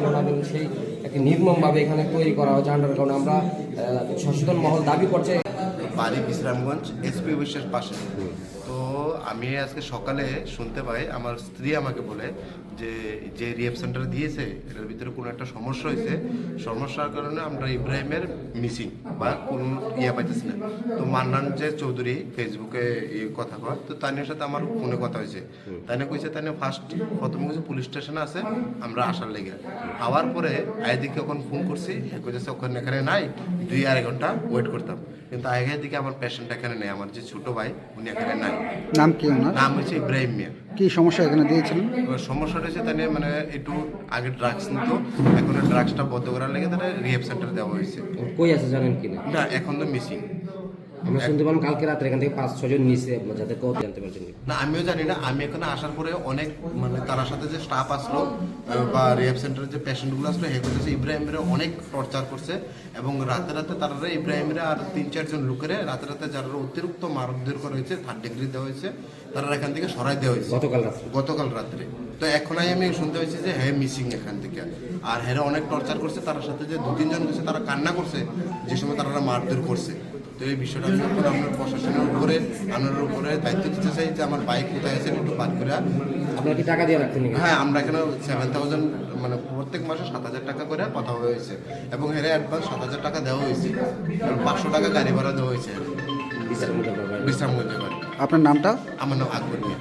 ছিল না এবং সেই একটি নির্মমভাবে এখানে তৈরি করা হয়েছে আন্ডারগ্রাউন্ড আমরা সচেতন মহল দাবি করছে বাড়ি বিশ্রামগঞ্জ, এসপি অফিসের পাশে। তো আমি আজকে সকালে শুনতে পাই, আমার স্ত্রী আমাকে বলে যে যে রিহেব সেন্টার দিয়েছে, এটার ভিতরে কোনো একটা সমস্যা হয়েছে। সমস্যার কারণে আমরা ইব্রাহিমের মিসিং বা কোন ইয়ে পাইতেছি না। তো মান্নান যে চৌধুরী ফেসবুকে এই কথা কয়, তো তাদের সাথে আমার ফোনে কথা হয়েছে। তাইনে কইছে তাইনে ফার্স্ট প্রথম কিছু পুলিশ স্টেশনে আছে, আমরা আসার লেগে। আওয়ার পরে আইদিকে যখন ফোন করছি এ কইতেছে, ওখানে, এখানে নাই, দুই আড়াই ঘণ্টা ওয়েট করতাম। কিন্তু আগে দিকে আমার পেশেন্ট এখানে নেই, আমার যে ছোট ভাই, উনি এখানে নাই। নাম কি ওনার? নাম হচ্ছে ইব্রাহিম মিয়া। কি সমস্যা এখানে দিয়েছিলেন? সমস্যাটা হচ্ছে তাহলে মানে একটু আগে ড্রাগস নিত এখন ড্রাগসটা বন্ধ করার লেগে তাহলে রিহেব সেন্টার দেওয়া হয়েছে। কই আছে জানেন কি না? এখন তো মিসিং আমরা শুনতে পেলাম কালকে রাত্রে এখান থেকে পাঁচ ছজন নিচে যাতে কত জানতে পারছেন। না আমিও জানি না। আমি এখানে আসার পরে অনেক মানে তার সাথে যে স্টাফ আসলো বা রিহেব সেন্টারের যে পেশেন্টগুলো আসলো হে করতেছে ইব্রাহিমের অনেক টর্চার করছে এবং রাতে রাতে তারা ইব্রাহিমের আর তিন চারজন লোকেরে রাতে রাতে যারা অতিরিক্ত মারধর করা হয়েছে থার্ড ডিগ্রি দেওয়া হয়েছে তারা এখান থেকে সরাই দেওয়া হয়েছে। গতকাল রাত্রে। গতকাল রাত্রে। তো এখনই আমি শুনতে পাচ্ছি যে হ্যাঁ মিসিং এখান থেকে। আর হ্যাঁ অনেক টর্চার করছে তার সাথে যে দু তিনজন গেছে তারা কান্না করছে যে সময় তারা মারধর করছে। তো এই বিষয়টা আমি এখন আপনার প্রশাসনের উপরে আপনার উপরে দায়িত্ব দিতে চাই যে আমার বাইক কোথায় আছে একটু বাদ করে। আপনার কি টাকা দিয়ে রাখতেন? হ্যাঁ আমরা এখানে সেভেন থাউজেন্ড মানে প্রত্যেক মাসে সাত হাজার টাকা করে কথা হয়েছে এবং এর অ্যাডভান্স সাত হাজার টাকা দেওয়া হয়েছে। আর পাঁচশো টাকা গাড়ি ভাড়া দেওয়া হয়েছে। বিশ্রাম আপনার নামটা? আমার নাম আকবর মিয়া।